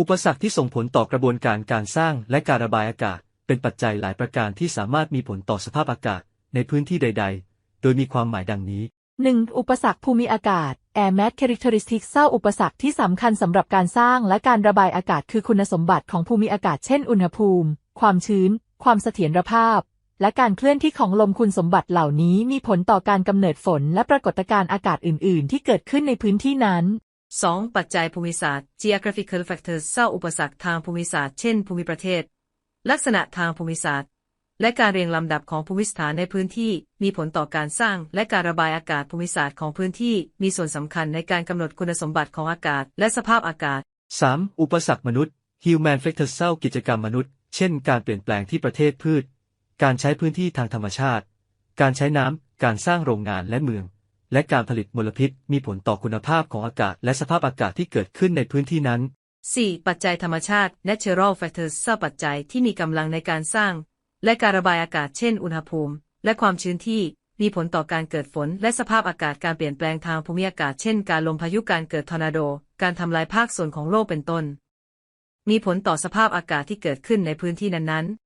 อุปสรรคที่ส่งผลต่อกระบวนการการสร้างและการระบายอากาศ เป็นปัจจัยหลายประการที่สามารถมีผลต่อสภาพอากาศในพื้นที่ใด ๆ โดยมีความหมายดังนี้ 1. อุปสรรคภูมิอากาศ Air Mass Characteristics เศร้าอุปสรรคที่สำคัญสำหรับการสร้างและการระบายอากาศคือคุณสมบัติของภูมิอากาศเช่นอุณหภูมิ ความชื้น ความเสถียรภาพ และการเคลื่อนที่ของลมคุณสมบัติเหล่านี้มีผลต่อการกำเนิดฝนและปรากฏการณ์อากาศอื่น ๆ ที่เกิดขึ้นในพื้นที่นั้น 2. ปัจจัยภูมิศาสตร์ geographical factors เศร้าอุปสรรคทางภูมิศาสตร์เช่นภูมิประเทศ ลักษณะทางภูมิศาสตร์ และการเรียงลำดับของภูมิสถานในพื้นที่ มีผลต่อการสร้างและการระบายอากาศภูมิศาสตร์ของพื้นที่ มีส่วนสำคัญในการกำหนดคุณสมบัติของอากาศ และสภาพอากาศ 3. อุปสรรคมนุษย์ Human Factors เศร้ากิจกรรมมนุษย์ เช่น การเปลี่ยนแปลงที่ประเทศพืช การใช้พื้นที่ทางธรรมชาติ การใช้น้ำการสร้างโรงงานและเมือง และการผลิตมลพิษมีผลต่อคุณภาพของอากาศและสภาพอากาศที่เกิดขึ้นในพื้นที่นั้น 4. ปัจจัยธรรมชาติ natural factors เศร้าปัจจัยที่มีกำลังในการสร้าง และการระบายอากาศเช่น อุณหภูมิ และความชื้นที่มีผลต่อการเกิดฝน และสภาพอากาศการเปลี่ยนแปลงทางภูมิอากาศเช่น การลมพายุการเกิดทอร์นาโด การทำลายภาคส่วนของโลกเป็นต้น มีผลต่อสภาพอากาศที่เกิดขึ้นในพื้นที่นั้นๆ